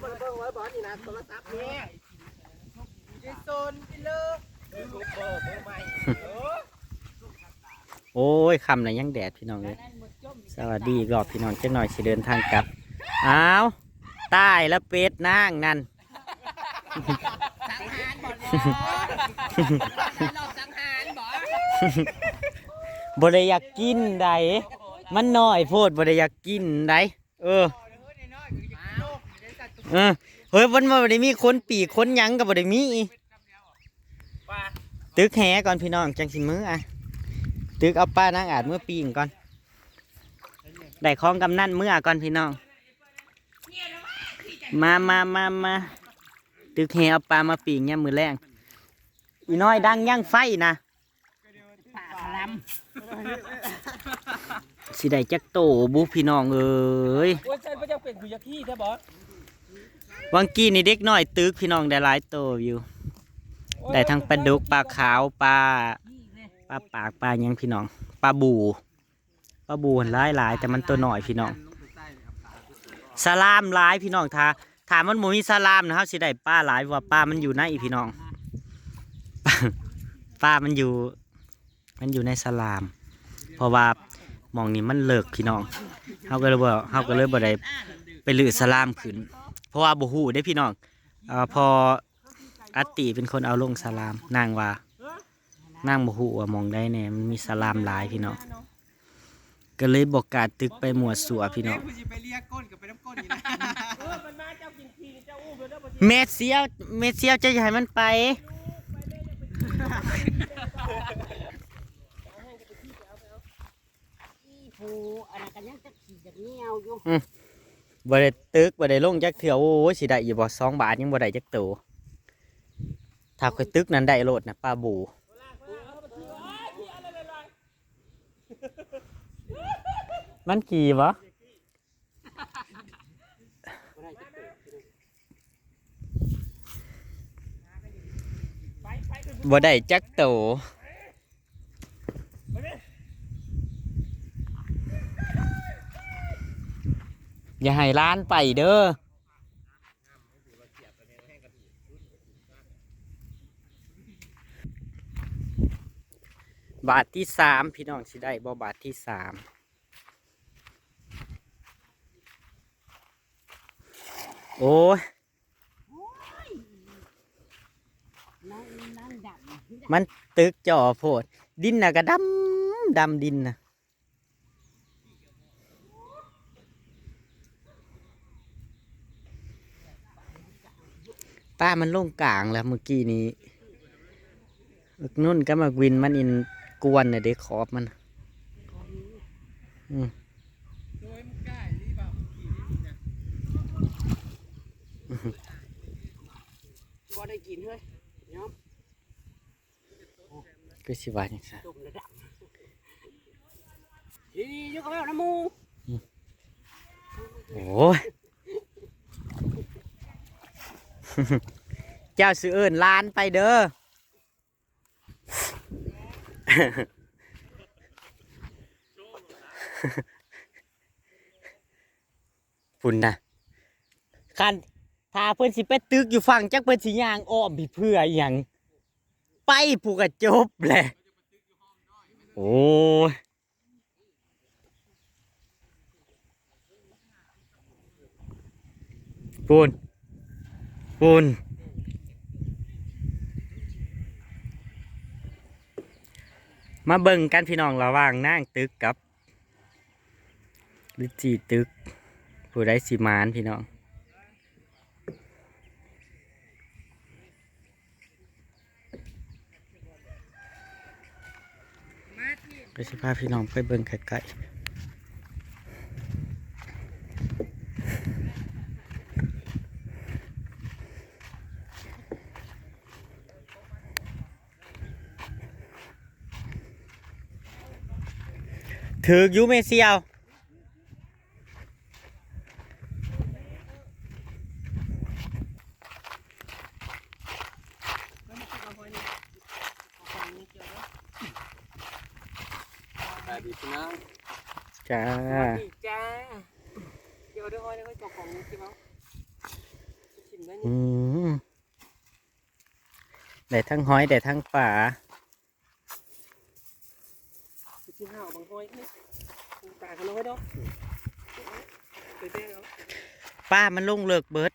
เบิ่งเบิ่งไว้บอลนี่นะโทรศัพท์นี่ดิโซนไปเลยยูทูบเบอร์ใหม่โอ้ยคำไหนยังแดดพี่น้องเลยสวัสดีอีกรอบพี่น้องเจ้าหน่อยสิเดินทางกลับ อ้าวใต้แล้วเป็ดนางนั่น สังหารบ่เนาะเราสังหารบ่บริยากกินใดมันน้อยโพดบริยากกินใดเออ เออเฮ้ยวันมาบริมีคนปีกคนหยังกับบริมีตึกแหก่อนพี่น้องจังสิมืออะตึกเอาป้านางอาจเมื่อปีงก่อนได้ของกำนันเมื่อก่อนพี่น้อง มามามามาตึกแหเอาปลามาปีงเนี่ยามมือแรงอีน้อยดังย่างไฟนะสิได้จักโตบุพี่น้องเอ้ย โอ้ยฉันก็จะเป็นกุยากี้ใช่บอส วังกี้นี่เด็กน้อยตึกพี่น้องได้หลายโตอยู่ ได้ทั้งปลาดุกปลาขาวปลาปลาปากปลาหยังพี่น้องปลาบูปลาบูหลายหลายๆแต่มันตัวหน่อยพี่น้องสลามหลายพี่น้องถ้าถามมันหมูมีสลามนะครับสิได้ปลาหลายเพราะว่าปลามันอยู่ในพี่น้องปลามันอยู่ มันอยู่ในสลาม เพราะว่าหมองนี้มันเลิกพี่น้องเขาก็เลยบ่เขาก็เลยบ่ได้ไปลือสลามขึ้น เพราะว่าบ่ฮู้ได้พี่น้องเอ่อพออัตติเป็นคนเอาลงสลามนางว่านางบ่ฮู้ว่ามองได้แน่มันมีสลามหลายพี่น้องก็เลยบอกกล้าตึกไปหมวดสัวพี่น้องกูจะไปเรียกก้นกับไปน้ำก้นอยู่นะเออมันมาเจ้ากินทีเจ้าอู้ไปแล้วบ่เมดเซียวเมดเซียวจะให้มันไปผู้อันนั้นก็ยังจะขี่จากเหนียวอยู่ บ่ได้ตึกบ่ได้ลงจักเถื่อโอ้ยสิได้อยู่บ่สองบาทยังบ่ได้จักตัวถ้าค่อยตึกนั้นได้โลดนะป้าบูมันกี่บ่บ่ได้จักตัว อย่าให้ร้านไปเด้อบาทที่สามพี่น้องสิได้บ่บาทที่สามโอ้ยมันตึกจ่อโพด ดินน่ะก็ดำดำดินน่ะ ป้ามันลงกลางแล้วเมื่อกี้นี้อึกนุ่นก็มาวินมันอินกวนน่ะเด็กขอบมันอืมโดยมึงกล้ารีบเอาขี่นี่นะบ่ได้กินเฮ้ยเนาะก็สิว่าอย่างนั้นตุ่มระดับดีๆยกเข้าไปเอาน้ำมูโอ้ย เจ้าซื้อเอินล้านไปเด้อฝุ่นนะคันถ้าเพิ่อนสิไปตึกอยู่ฝั่งจักเพิ่อนสิยางอ้อมพี่เพื่ออย่างไปผูกกระจบแหละโอ้ยปูน ปูน มาเบิ่งกันพี่น้องระว่างนั่งตึกกับลิจีตึก ผู้ได้สีมานพี่น้องก็สิพาพี่น้องไปเบิ่งไกลๆ ถือกอยูเมเซียวสวัสดีพี่น้องจ้าดีจ้าเดี๋ยวเดี๋ยวห้อยเดี๋ยวห้อยกล่องของนี่ใช่ไหมนได้อืมได้ทั้งหอยได้ทั้งป่า คือที่ห้าวบางห้อยนี่ตาเขาน้อยดอกไปเด้เอาป้ามันลงเลิกเบิด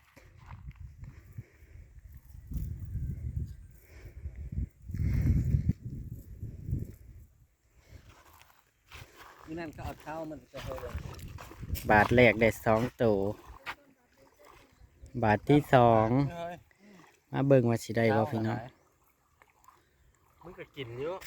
นี่นั่นก็เอาเท้ามันจะเฮยบาทแรกได้สองตัวบาทที่สองเฮ้ยมาเบิ่งว่าสิได้บ่พี่น้องมึงก็กินเยอะ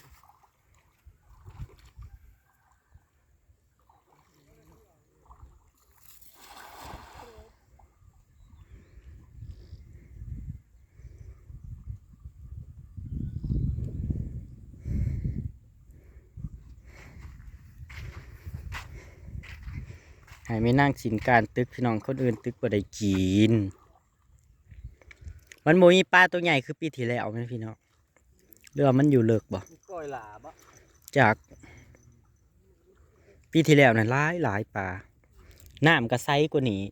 ให้ไม่นั่งกินการตึกพี่น้องคนอื่นตึกบ่ได้กิน มันบ่มีปลาตัวใหญ่คือปีที่แล้วแม่นพี่น้องเรือว่ามันอยู่เลิกบ่มีก้อยหลาบะจาก ปีที่แล้วนั่นหลายหลายปลาน้ำก็ใสกว่านี้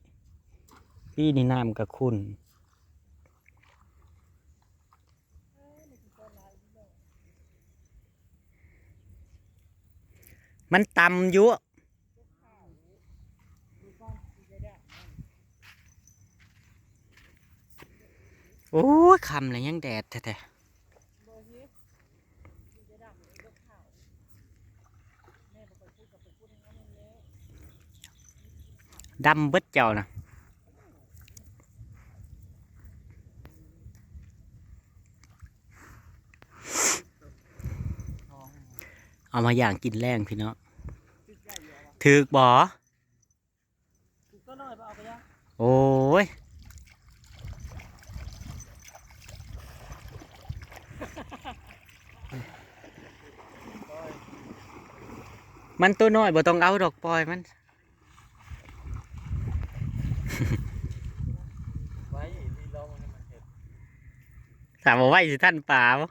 ปีนี้น้ำก็ขุ่นมันต่ำอยู่ โอ้ยคำเลยยังแดดแท้ๆดำเบิดเจ้านะเอามาอย่างกินแรงพี่เนาะถือกบ่ก็น้อยเอาไปยังโอ้ย มันตัวน้อยบ่ต้องเอาดอกปล่อยมันถามว่าไหวสิท่านป่าบ่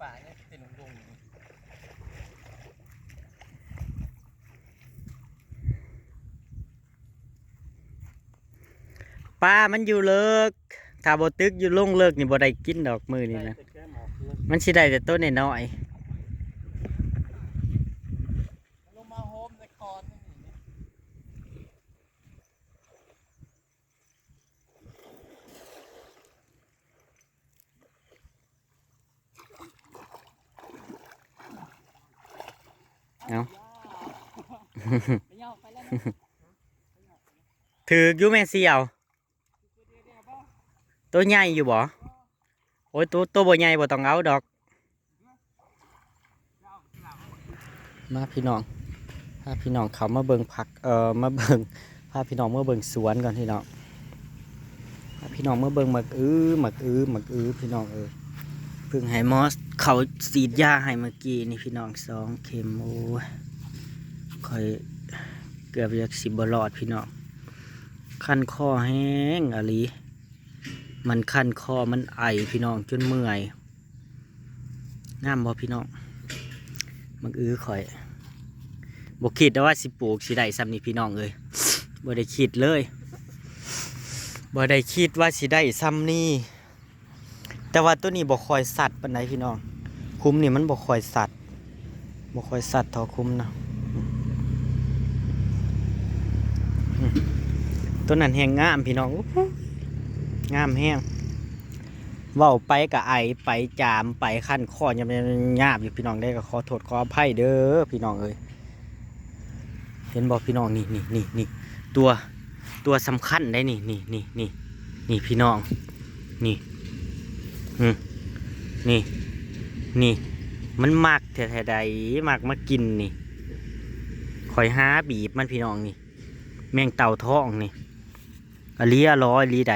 ป่าเนี่ยเป็นดง ปลามันอยู่เลิกถ้าบ่ตึกอยู่ลงเลิกนี่บ่ได้กินดอกมือนี่นะแต่แก้หมอกเพื่อนมันสิได้แต่ต้นน้อยลงมาโฮมในคอนนี่นี่ๆเอาไปย่อไปแล้วถือกอยู่แม่เสี่ยว ตัวใหญ่อยู่บ่โอ้ยตัวตัวบ่ใหญ่บ่ต้องเอาดอก มาพี่น้องพาพี่น้องเขามาเบิ่งผักเอ่อมาเบิ่งพาพี่น้องมาเบิ่งสวนก่อนพี่น้องพาพี่น้องมาเบิ่งหมักอื้อหมักอื้อหมักอื้อพี่น้องเอ้ยเพิ่งให้มอสเขาสีดยาให้เมื่อกี้นี่พี่น้องสองเข็มโอ้ยคอยเกือบจะสิบบรอดพี่น้องคันคอแห้งอะลี มันคันคอมันไอพี่น้องจนเมื่อยงามบ่พี่น้องมักอื้อข่อยบ่คิดนะว่าสิปลูกสิได้ซ้ำนี่พี่น้องเอ้ยบ่ได้คิดเลยบ่ได้คิดว่าสิได้ซ้ำนี่แต่ว่าตัวนี้บ่ค่อยสัตว์ปานใดพี่น้อง คุ้มนี่มันบ่ค่อยสัตว์บ่ค่อยสัตว์เท่าคุ้มนะตัวนั้นแหงงามพี่น้องอ งามแฮงเว้าไปก็ไอไปจามไปคันคอยำยาบอยู่พี่น้องได้ก็ขอโทษขออภัยเด้อพี่น้องเอ้ยเห็นบอกพี่น้องนี่นี่นี่นี่ตัวตัวสำคัญได้นี่นี่นี่นี่นี่พี่น้อง นี่อืมนี่นี่ มันมักแท้ๆใดมักมากินนี่คอยหาบีบมันพี่น้องนี่ แมงเต่าท้องนี่อลีอร้อยลีใด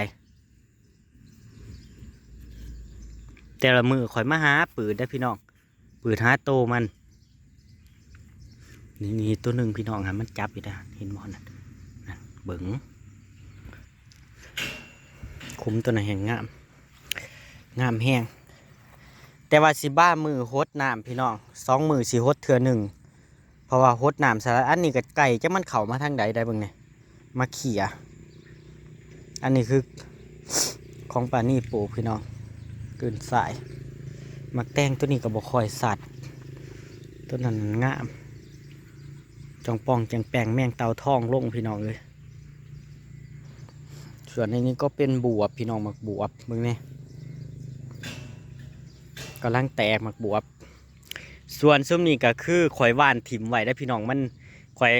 แต่ละมือข่อยมาหาปืนได้พี่น้องปืนหาโตมันนี่นี่ตัวหนึ่งพี่น้องฮะมันจับอยู่นะเห็นบอลนั่นนั่นเบิงคุ้มตัวไหนแห่งงาม งามแห้งแต่ว่าสิบ้ามือฮดน้ำพี่น้องสองมือสิฮดเถื่อหนึ่งเพราะว่าฮดน้ำสารอันนี้กับไก่จะมันเข่ามาทางใดได้เบ้างเนี่ยมาเขี่ยอันนี้คือของป่านี่ปลูกพี่น้อง กืนสายมักแตงตัวนี้กับบคอยสัตว์ตัวนั้นงามจองปองจังแปลงแมงเตาทองลงพี่น้องเลยส่วนในนี้ก็เป็นบวบพี่น้องหมักบวบมึงเนี่ยกำลังแตกหมักบวบ ส่วนซุ้มนี้ก็คือข่อยว่านถิ่มไว้ได้พี่น้องมันข่อย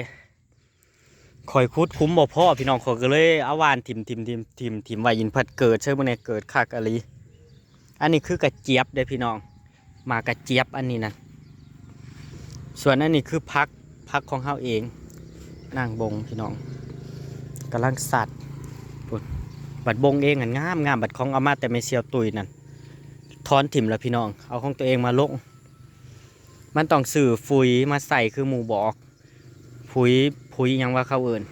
ข่อยคุดคุ้มบ่พ่อพี่น้องข่อยก็เลยเอาว่านถิ่มถิ่มถิ่มถิ่มถิ่มไว้ยินพัดเกิดเชื่อมื่อนี้เกิดคักอะไร อันนี้คือกระเจี๊ยบเด้พี่น้อง มากระเจี๊ยบอันนี้นะส่วนอันนี้คือพักพักของเฮาเองนั่งบงพี่น้องกำลังสัตว์บัดบงเองอันงามงามบัดของเอามาแต่ไม่เซียวตุยนั่นทอนถิ่มแล้วพี่น้อง เอาของตัวเองมาลงมันต้องสื่อฟุยมาใส่คือหมูบอกฟุยฟุยยังว่าเขาเอิน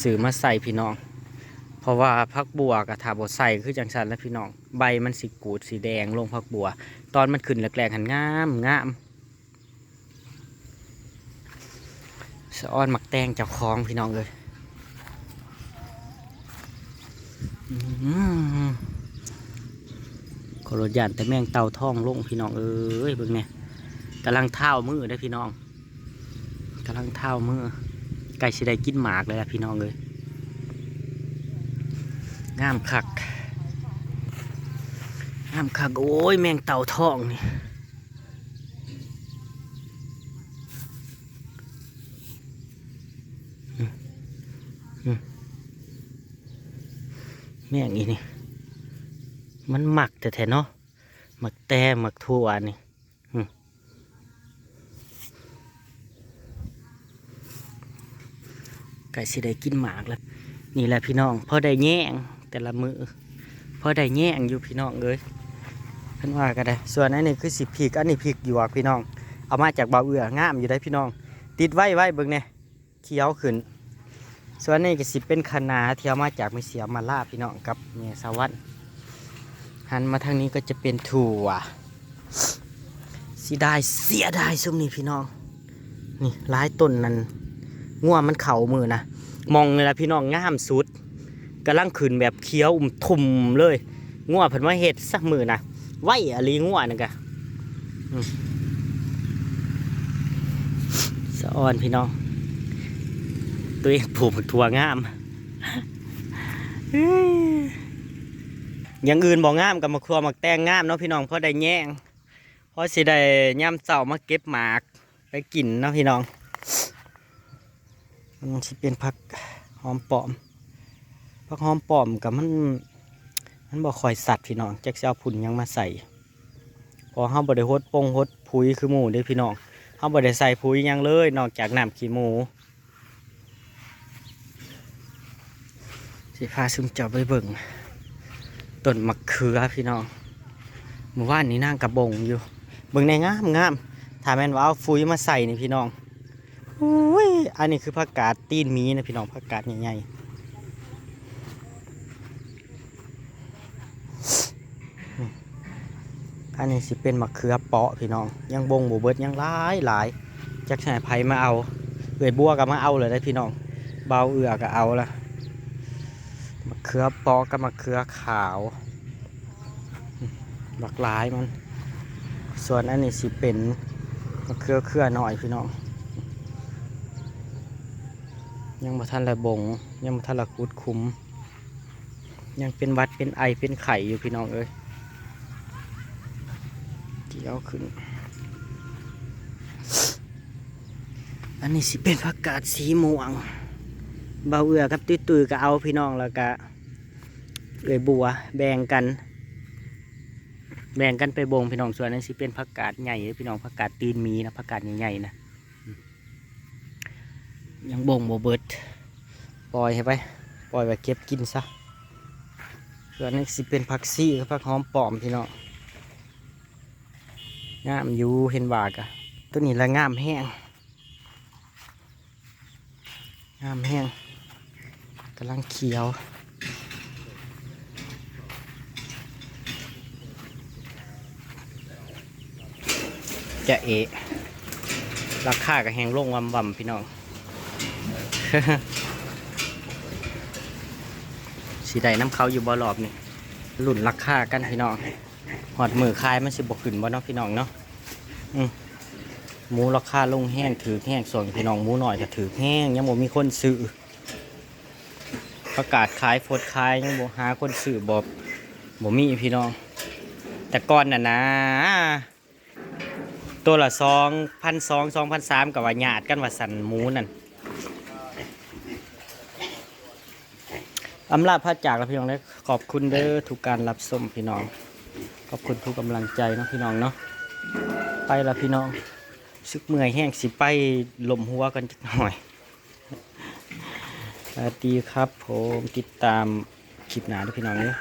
สื่อมาใส่พี่น้อง ราะว่าพักบัวกับถาบใส่คือจังสันแล้วพี่น้องใบมันสีกูดสีแดงลงพักบัว ตอนมันขึ้นแรกๆหันงามงามสะอ้อนหมักแตงจับคลองพี่น้องเลยขอรถยานแต่แม่งเตาท่องลงพี่น้องเอ้ยเบิ่งเนี่ยกำลังเท้ามือได้พี่น้องกำลังเท้ามือไก่สิได้กินหมากเลยละพี่น้องเลย งามคักงามคักโอ้ยแมงเต่าทองนี่แม่งอีนี่ มันหมักแต่แท้เนาะหมักแต่หมักทั่วนี่ไก่สิได้กินหมากแล้ว นี่แหละพี่น้องพอได้แย่ง แต่ละมือพอได้แย่งอยู่พี่น้องเลยเพิ่นว่าก็ได้ ส่วนอันนี้คือสิพริกอันนี้พริกหยวกพี่น้อง เอามาจากบ่าวเอืองามอยู่ได้พี่น้อง ติดไว้ไว้เบิ่งเนี่ยเขียวขึ้น ส่วนนี้ก็สิเป็นคณะที่เอามาจากมิเสียมาล่าพี่น้องกับเมียสวัสดิ์หันมาทางนี้ก็จะเป็นถั่วสีได้เสียได้ซุ่มนี่พี่น้อง นี่ร้ายต้นนั้นง่วมันเข่ามือนะมองเลยละพี่น้องงามสุด กำลังขึ้นแบบเคี้ยวอุ่มทุ่มเลยง่วเพิ่นว่าเห็ดสักมือนะไหวอลีง่วนึงกะอืมสะออนพี่น้องตัวเองปลูกผักถั่วงามอย่างอื่นบอกงามกับมะครัวมักแตงงามเนาะพี่น้องเพราะได้แย่งเพราะสิได้ย่ำเสามาเก็บหมากไปกินเนาะพี่น้องมันสิเป็นผักหอมปลอม ผักหอมปลอมกับมัน มันบ่คอยสัตว์พี่น้องแจักสิเอาผุนยังมาใส่พอเฮาบ่ได้ฮดปงฮดผุยคือหมูเด้พี่น้องเฮาบ่ได้ใส่ผุยยังเลย นอกจากน้ำขี้หมูสิพาซึมเจ้าไปเบิ่งต้นมะเขือพี่น้องเมื่อวานนี้นั่งกระบงอยู่ เบิ่งในงามงามถ้าแม่นว่าเอาฟุยมาใส่นี่พี่น้องอุ้ยอันนี้คือผักกาดตีนมีนะพี่น้องผักกาดใหญ่ๆ อันนี้สิเป็นมะเขือเปาะพี่น้อง ยังบงบเบิดยังหลายหลายจักแห่ไผมาเอาเอื่อยบัวก็มาเอาเลยได้พี่น้อง เบาเอือก็เอาละมะเขือเปอกับมะเขือขาวหลากหลายมัน ส่วนอันนี้สิเป็นมะเขือเครือหน่อยพี่น้อง ยังมาทันละบง ยังมาทันละคุดคุ้มยังเป็นวัดเป็นไอเป็นไข่อยู่พี่น้องเอ้ย ที่เอาขึ้น อันนี้สิเป็นผักกาดสีม่วง เบาเอือกับตุ้ยตุยก็เอาพี่น้องแล้วก็เอยบัวแบ่งกัน แบ่งกันไปบงพี่น้องส่วนนั้นสิเป็นผักกาดใหญ่พี่น้องผักกาดตีนมีนะผักกาดใหญ่ๆนะยังบงโบเบิดปล่อยให้ไปปล่อยไปเก็บกินซะส่วนนี้สิเป็นผักซี่กับผักหอมปลอมพี่น้อง งามอยู่เห็นบากอะตัวนี้ละงามแห้งงามแห้งกำลังเขียวจะเอะราคากับแหงลงวำวำพี่น้องสีใดน้ำเขาอยู่บอลอบนี่หลุ่นราคากันพี่น้อง หอดมือคายมันสิบกขึ้นบ่เนาะพี่น้องเนาะอืมหมูราคาลงแห้งถือแห้งส่วนพี่น้องหมูหน่อยก็ถือแห้งยังบ่มีคนซื้อประกาศขายโฟดขายยังบ่หาคนซื้อบ่บ่มีพี่น้อง แต่ก่อนน่ะนะ ตัวละสองพันสองสองพันสามกับว่าหยาดกันว่าสันหมูนั่นอำลาพระจากแล้วพี่น้องเลยขอบคุณเด้อทุกการรับชมพี่น้อง ขอบคุณทุกกำลังใจเนาะพี่น้องเนาะไปละพี่น้องซึกเมื่อยแห้งสิไปลมหัวกันจักหน่อยสวัสดีครับผมติดตามคลิปหนาด้วยพี่น้องเนี่ย